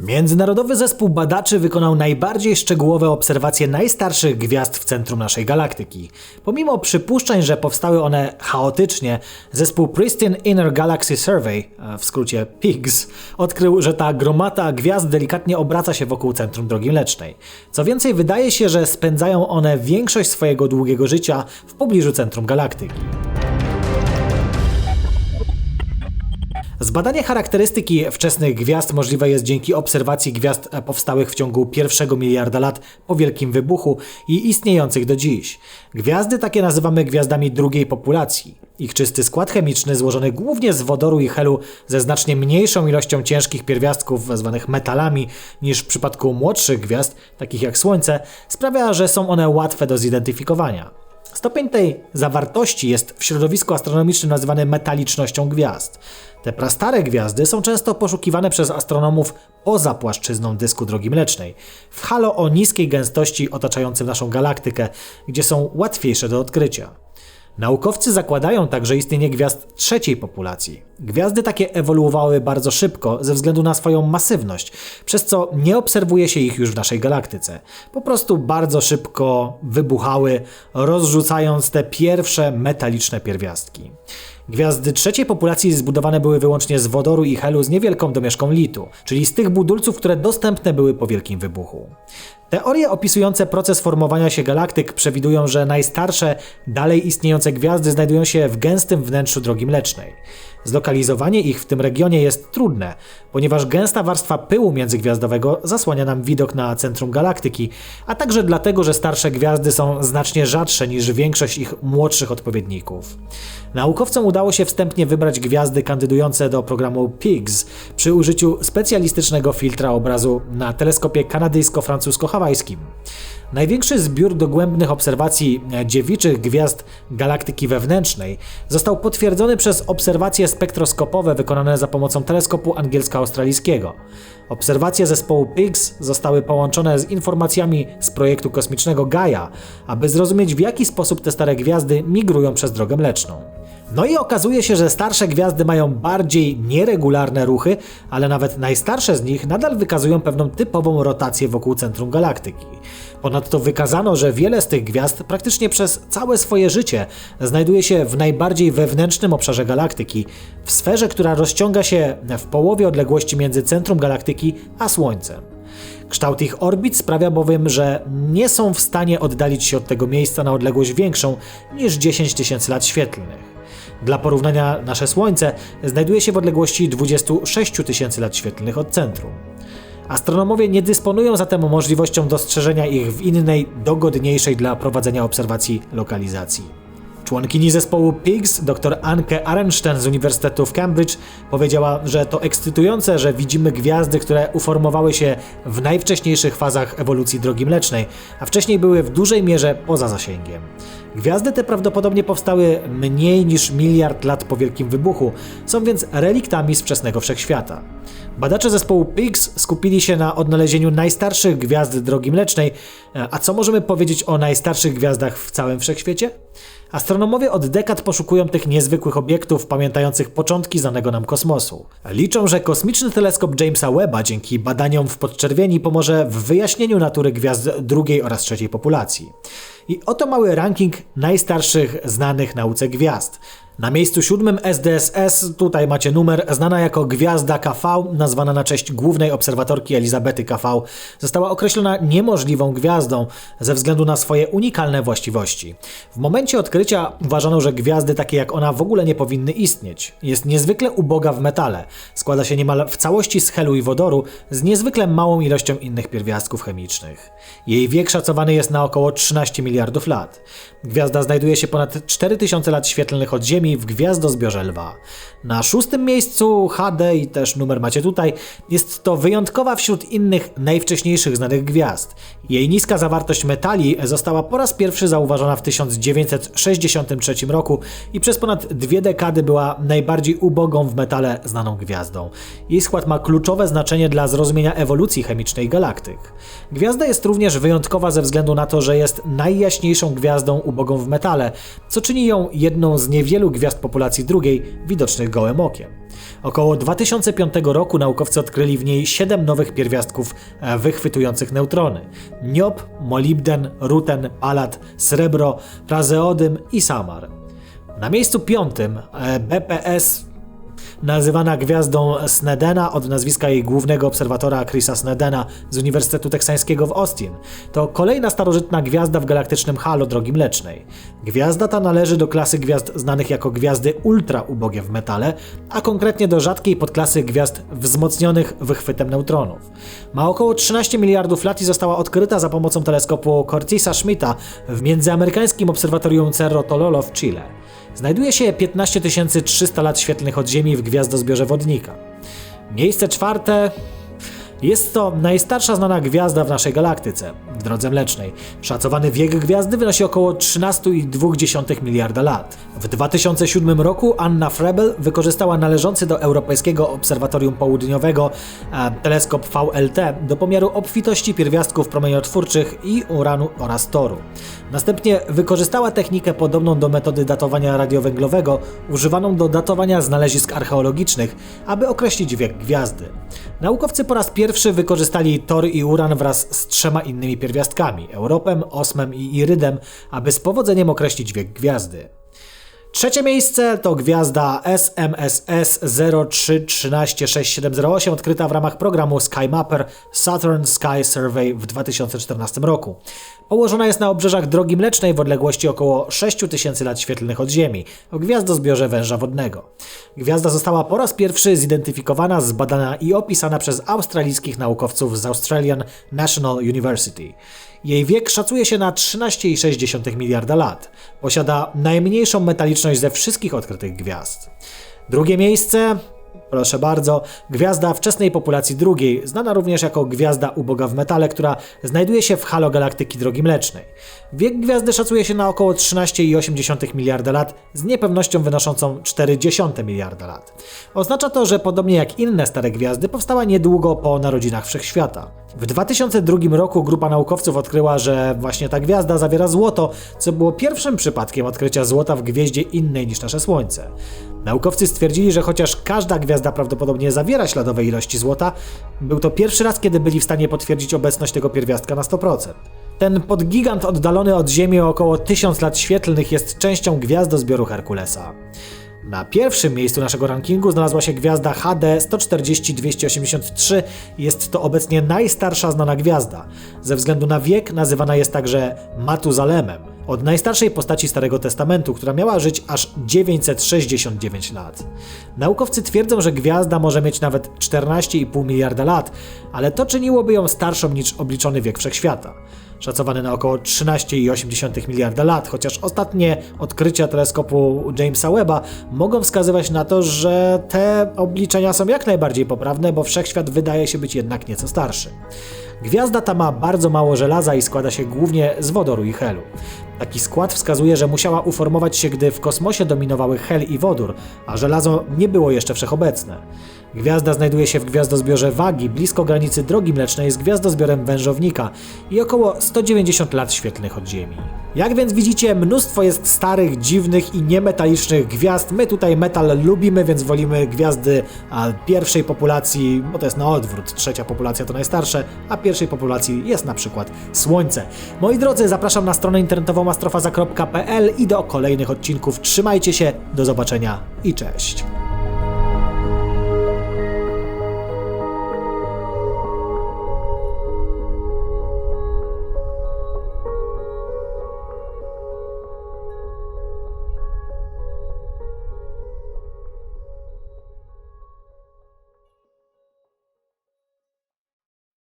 Międzynarodowy zespół badaczy wykonał najbardziej szczegółowe obserwacje najstarszych gwiazd w centrum naszej galaktyki. Pomimo przypuszczeń, że powstały one chaotycznie, zespół Pristine Inner Galaxy Survey, w skrócie PIGS, odkrył, że ta gromada gwiazd delikatnie obraca się wokół centrum Drogi Mlecznej. Co więcej, wydaje się, że spędzają one większość swojego długiego życia w pobliżu centrum galaktyki. Zbadanie charakterystyki wczesnych gwiazd możliwe jest dzięki obserwacji gwiazd powstałych w ciągu pierwszego miliarda lat po Wielkim Wybuchu i istniejących do dziś. Gwiazdy takie nazywamy gwiazdami drugiej populacji. Ich czysty skład chemiczny, złożony głównie z wodoru i helu ze znacznie mniejszą ilością ciężkich pierwiastków zwanych metalami niż w przypadku młodszych gwiazd, takich jak Słońce, sprawia, że są one łatwe do zidentyfikowania. Stopień tej zawartości jest w środowisku astronomicznym nazywany metalicznością gwiazd. Te prastare gwiazdy są często poszukiwane przez astronomów poza płaszczyzną dysku drogi mlecznej, w halo o niskiej gęstości otaczającym naszą galaktykę, gdzie są łatwiejsze do odkrycia. Naukowcy zakładają także istnienie gwiazd trzeciej populacji. Gwiazdy takie ewoluowały bardzo szybko ze względu na swoją masywność, przez co nie obserwuje się ich już w naszej galaktyce. Po prostu bardzo szybko wybuchały, rozrzucając te pierwsze metaliczne pierwiastki. Gwiazdy trzeciej populacji zbudowane były wyłącznie z wodoru i helu z niewielką domieszką litu, czyli z tych budulców, które dostępne były po wielkim wybuchu. Teorie opisujące proces formowania się galaktyk przewidują, że najstarsze, dalej istniejące gwiazdy znajdują się w gęstym wnętrzu drogi mlecznej. Zlokalizowanie ich w tym regionie jest trudne, ponieważ gęsta warstwa pyłu międzygwiazdowego zasłania nam widok na centrum galaktyki, a także dlatego, że starsze gwiazdy są znacznie rzadsze niż większość ich młodszych odpowiedników. Naukowcom udało się wstępnie wybrać gwiazdy kandydujące do programu PIGS przy użyciu specjalistycznego filtra obrazu na teleskopie kanadyjsko-francusko-hawajskim. Największy zbiór dogłębnych obserwacji dziewiczych gwiazd galaktyki wewnętrznej został potwierdzony przez obserwacje spektroskopowe wykonane za pomocą teleskopu angielsko-australijskiego. Obserwacje zespołu PIGS zostały połączone z informacjami z projektu kosmicznego Gaia, aby zrozumieć w jaki sposób te stare gwiazdy migrują przez drogę mleczną. No i okazuje się, że starsze gwiazdy mają bardziej nieregularne ruchy, ale nawet najstarsze z nich nadal wykazują pewną typową rotację wokół centrum galaktyki. Ponadto wykazano, że wiele z tych gwiazd praktycznie przez całe swoje życie znajduje się w najbardziej wewnętrznym obszarze galaktyki, w sferze, która rozciąga się w połowie odległości między centrum galaktyki a Słońcem. Kształt ich orbit sprawia bowiem, że nie są w stanie oddalić się od tego miejsca na odległość większą niż 10 tysięcy lat świetlnych. Dla porównania nasze Słońce znajduje się w odległości 26 tysięcy lat świetlnych od centrum. Astronomowie nie dysponują zatem możliwością dostrzeżenia ich w innej, dogodniejszej dla prowadzenia obserwacji lokalizacji. Członkini zespołu PIGS, dr Anke Arenstein z Uniwersytetu w Cambridge, powiedziała, że to ekscytujące, że widzimy gwiazdy, które uformowały się w najwcześniejszych fazach ewolucji drogi mlecznej, a wcześniej były w dużej mierze poza zasięgiem. Gwiazdy te prawdopodobnie powstały mniej niż miliard lat po Wielkim Wybuchu, są więc reliktami z wczesnego wszechświata. Badacze zespołu PIGS skupili się na odnalezieniu najstarszych gwiazd drogi mlecznej, a co możemy powiedzieć o najstarszych gwiazdach w całym wszechświecie? Astronomowie od dekad poszukują tych niezwykłych obiektów pamiętających początki znanego nam kosmosu. Liczą, że kosmiczny teleskop Jamesa Webba dzięki badaniom w podczerwieni pomoże w wyjaśnieniu natury gwiazd drugiej oraz trzeciej populacji. I oto mały ranking najstarszych znanych nauce gwiazd. Na miejscu siódmym SDSS, tutaj macie numer, znana jako Gwiazda KV, nazwana na cześć głównej obserwatorki Elizabety KV, została określona niemożliwą gwiazdą ze względu na swoje unikalne właściwości. W momencie odkrycia uważano, że gwiazdy takie jak ona w ogóle nie powinny istnieć. Jest niezwykle uboga w metale, składa się niemal w całości z helu i wodoru, z niezwykle małą ilością innych pierwiastków chemicznych. Jej wiek szacowany jest na około 13 miliardów lat. Gwiazda znajduje się ponad 4000 lat świetlnych od Ziemi w gwiazdozbiorze lwa. Na szóstym miejscu HD i też numer macie tutaj, jest to wyjątkowa wśród innych najwcześniejszych znanych gwiazd. Jej niska zawartość metali została po raz pierwszy zauważona w 1963 roku i przez ponad dwie dekady była najbardziej ubogą w metale znaną gwiazdą. Jej skład ma kluczowe znaczenie dla zrozumienia ewolucji chemicznej galaktyk. Gwiazda jest również wyjątkowa ze względu na to, że jest najjaśniejszą gwiazdą ubogą w metale, co czyni ją jedną z niewielu gwiazd populacji drugiej widocznych gołym okiem. Około 2005 roku naukowcy odkryli w niej 7 nowych pierwiastków e, wychwytujących neutrony. Niob, molibden, ruten, palat, srebro, prazeodym i samar. Na miejscu piątym e, BPS nazywana gwiazdą Snedena od nazwiska jej głównego obserwatora Chrisa Snedena z Uniwersytetu Teksańskiego w Austin. To kolejna starożytna gwiazda w galaktycznym halo Drogi Mlecznej. Gwiazda ta należy do klasy gwiazd znanych jako gwiazdy ultra ubogie w metale, a konkretnie do rzadkiej podklasy gwiazd wzmocnionych wychwytem neutronów. Ma około 13 miliardów lat i została odkryta za pomocą teleskopu Cortisa Schmidta w międzyamerykańskim obserwatorium Cerro Tololo w Chile. Znajduje się 15 300 lat świetlnych od Ziemi w gwiazdozbiorze wodnika. Miejsce czwarte jest to najstarsza znana gwiazda w naszej galaktyce, w drodze mlecznej. Szacowany wiek gwiazdy wynosi około 13,2 miliarda lat. W 2007 roku Anna Frebel wykorzystała należący do Europejskiego Obserwatorium Południowego e, teleskop VLT do pomiaru obfitości pierwiastków promieniotwórczych i uranu oraz toru. Następnie wykorzystała technikę podobną do metody datowania radiowęglowego, używaną do datowania znalezisk archeologicznych, aby określić wiek gwiazdy. Naukowcy po raz pierwszy wykorzystali tor i uran wraz z trzema innymi pierwiastkami Europem, Osmem i Irydem, aby z powodzeniem określić wiek gwiazdy. Trzecie miejsce to gwiazda SMSS 03136708 odkryta w ramach programu SkyMapper Southern Sky Survey w 2014 roku. Położona jest na obrzeżach Drogi Mlecznej w odległości około 6000 lat świetlnych od Ziemi, w gwiazdozbiorze węża wodnego. Gwiazda została po raz pierwszy zidentyfikowana, zbadana i opisana przez australijskich naukowców z Australian National University. Jej wiek szacuje się na 13,6 miliarda lat. Posiada najmniejszą metaliczność ze wszystkich odkrytych gwiazd. Drugie miejsce Proszę bardzo, gwiazda wczesnej populacji drugiej, znana również jako gwiazda uboga w metale, która znajduje się w halo galaktyki Drogi Mlecznej. Wiek gwiazdy szacuje się na około 13,8 miliarda lat, z niepewnością wynoszącą 0,4 miliarda lat. Oznacza to, że podobnie jak inne stare gwiazdy, powstała niedługo po narodzinach Wszechświata. W 2002 roku grupa naukowców odkryła, że właśnie ta gwiazda zawiera złoto, co było pierwszym przypadkiem odkrycia złota w gwieździe innej niż nasze Słońce. Naukowcy stwierdzili, że chociaż każda gwiazda prawdopodobnie zawiera śladowe ilości złota, był to pierwszy raz, kiedy byli w stanie potwierdzić obecność tego pierwiastka na 100%. Ten podgigant oddalony od Ziemi o około 1000 lat świetlnych jest częścią gwiazdozbioru Herkulesa. Na pierwszym miejscu naszego rankingu znalazła się gwiazda HD 140-283. Jest to obecnie najstarsza znana gwiazda. Ze względu na wiek nazywana jest także Matuzalemem, od najstarszej postaci Starego Testamentu, która miała żyć aż 969 lat. Naukowcy twierdzą, że gwiazda może mieć nawet 14,5 miliarda lat, ale to czyniłoby ją starszą niż obliczony wiek wszechświata szacowany na około 13,8 miliarda lat, chociaż ostatnie odkrycia teleskopu Jamesa Webba mogą wskazywać na to, że te obliczenia są jak najbardziej poprawne, bo wszechświat wydaje się być jednak nieco starszy. Gwiazda ta ma bardzo mało żelaza i składa się głównie z wodoru i helu. Taki skład wskazuje, że musiała uformować się, gdy w kosmosie dominowały hel i wodór, a żelazo nie było jeszcze wszechobecne. Gwiazda znajduje się w gwiazdozbiorze Wagi, blisko granicy Drogi Mlecznej z gwiazdozbiorem Wężownika i około 190 lat świetlnych od Ziemi. Jak więc widzicie, mnóstwo jest starych, dziwnych i niemetalicznych gwiazd. My tutaj metal lubimy, więc wolimy gwiazdy pierwszej populacji, bo to jest na odwrót. Trzecia populacja to najstarsze, a pierwszej populacji jest na przykład Słońce. Moi drodzy, zapraszam na stronę internetową astrofaza.pl i do kolejnych odcinków. Trzymajcie się, do zobaczenia i cześć.